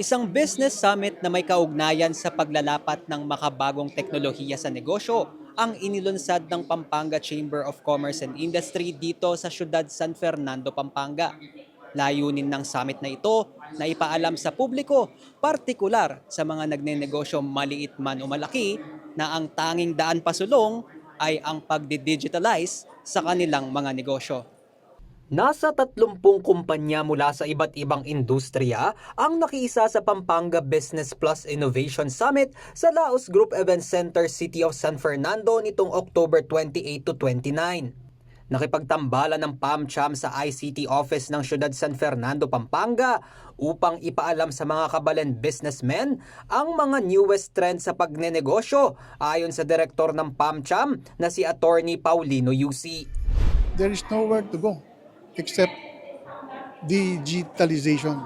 Isang business summit na may kaugnayan sa paglalapat ng makabagong teknolohiya sa negosyo ang inilunsad ng Pampanga Chamber of Commerce and Industry dito sa siyudad San Fernando, Pampanga. Layunin ng summit na ito na ipaalam sa publiko, partikular sa mga nagnenegosyo maliit man o malaki, na ang tanging daan pasulong ay ang pagdi-digitalize sa kanilang mga negosyo. Nasa 30 kumpanya mula sa iba't ibang industriya ang nakiisa sa Pampanga Business Plus Innovation Summit sa Laos Group Event Center City of San Fernando nitong October 28 to 29. Nakipagtambala ng PAMCHAM sa ICT office ng Siyudad San Fernando, Pampanga upang ipaalam sa mga kabalen businessmen ang mga newest trends sa pagnenegosyo ayon sa direktor ng PAMCHAM na si Attorney Paulino UC. there is nowhere to go except digitalization.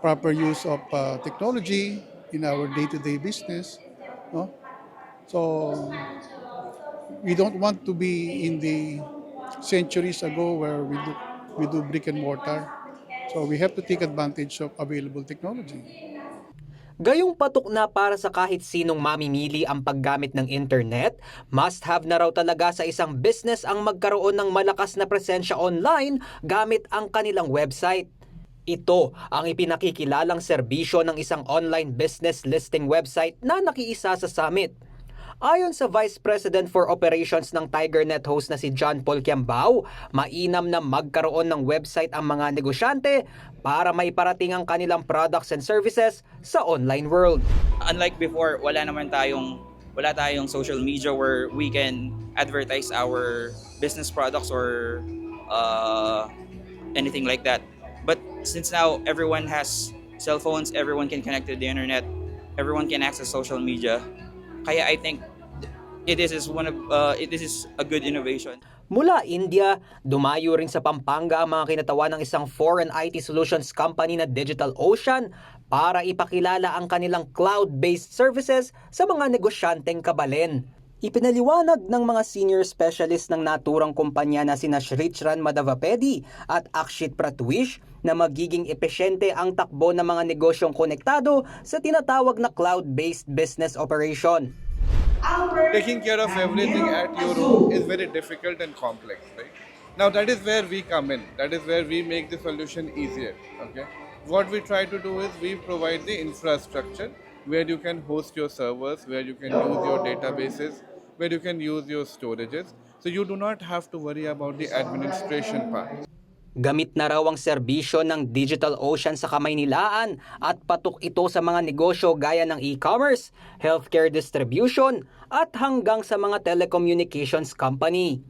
Proper use of uh, technology in our day-to-day business. No? So we don't want to be in the centuries ago where we do, we do brick and mortar. So we have to take advantage of available technology. Gayong patok na para sa kahit sinong mamimili ang paggamit ng internet, must have na raw talaga sa isang business ang magkaroon ng malakas na presensya online gamit ang kanilang website. Ito ang ipinakikilalang serbisyo ng isang online business listing website na nakiisa sa summit. Ayon sa Vice President for Operations ng TigerNet host na si John Paul Kiambao, mainam na magkaroon ng website ang mga negosyante para may parating ang kanilang products and services sa online world. unlike before, wala naman tayong wala tayong social media where we can advertise our business products or uh, anything like that. But since now everyone has cell phones, everyone can connect to the internet, everyone can access social media. Kaya I think it is one of uh, it is a good innovation. Mula India, dumayo rin sa Pampanga ang mga kinatawan ng isang foreign IT solutions company na Digital Ocean para ipakilala ang kanilang cloud-based services sa mga negosyanteng kabalen. Ipinaliwanag ng mga senior specialist ng naturang kumpanya na sina Shrichran Madhavapedi at Akshit Pratwish na magiging epesyente ang takbo ng mga negosyong konektado sa tinatawag na cloud-based business operation. taking care of everything at your home is very difficult and complex, right? Now that is where we come in. That is where we make the solution easier. Okay. What we try to do is we provide the infrastructure where you can host your servers, where you can use your databases, where you can use your storages. So you do not have to worry about the administration part. Gamit na raw ang serbisyo ng Digital Ocean sa kamay nilaan at patok ito sa mga negosyo gaya ng e-commerce, healthcare distribution at hanggang sa mga telecommunications company.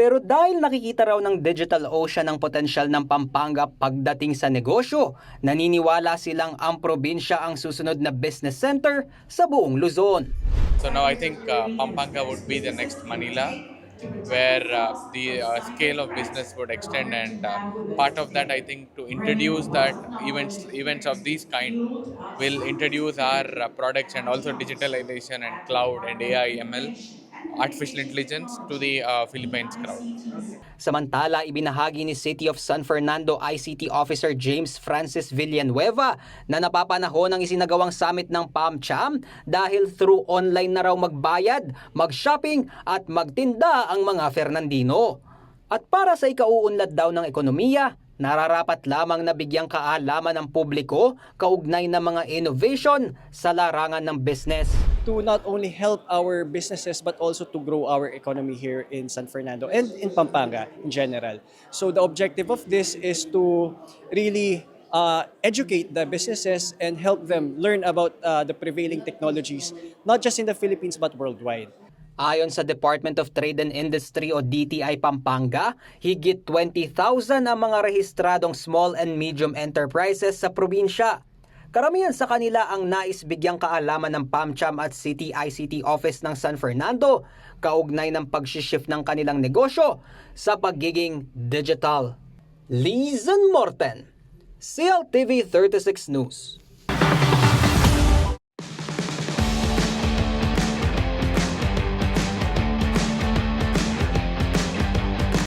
Pero dahil nakikita raw ng Digital Ocean ang potensyal ng Pampanga pagdating sa negosyo, naniniwala silang ang probinsya ang susunod na business center sa buong Luzon. So now I think uh, Pampanga would be the next Manila, where uh, the uh, scale of business would extend, and uh, part of that I think to introduce that events events of these kind will introduce our uh, products and also digitalization and cloud and AI ML, artificial intelligence to the uh, Philippines crowd. Samantala, ibinahagi ni City of San Fernando ICT Officer James Francis Villanueva na napapanahon ang isinagawang summit ng PAMCHAM dahil through online na raw magbayad, mag-shopping at magtinda ang mga Fernandino. At para sa ikauunlad daw ng ekonomiya, nararapat lamang na bigyang kaalaman ng publiko kaugnay ng mga innovation sa larangan ng business. To not only help our businesses but also to grow our economy here in San Fernando and in Pampanga in general. So the objective of this is to really uh, educate the businesses and help them learn about uh, the prevailing technologies, not just in the Philippines but worldwide. Ayon sa Department of Trade and Industry o DTI Pampanga, higit 20,000 ang mga rehistradong small and medium enterprises sa probinsya. Karamihan sa kanila ang nais bigyang kaalaman ng PAMCHAM at City ICT Office ng San Fernando kaugnay ng pag-shift ng kanilang negosyo sa pagiging digital. Lizen Morten, CLTV 36 News.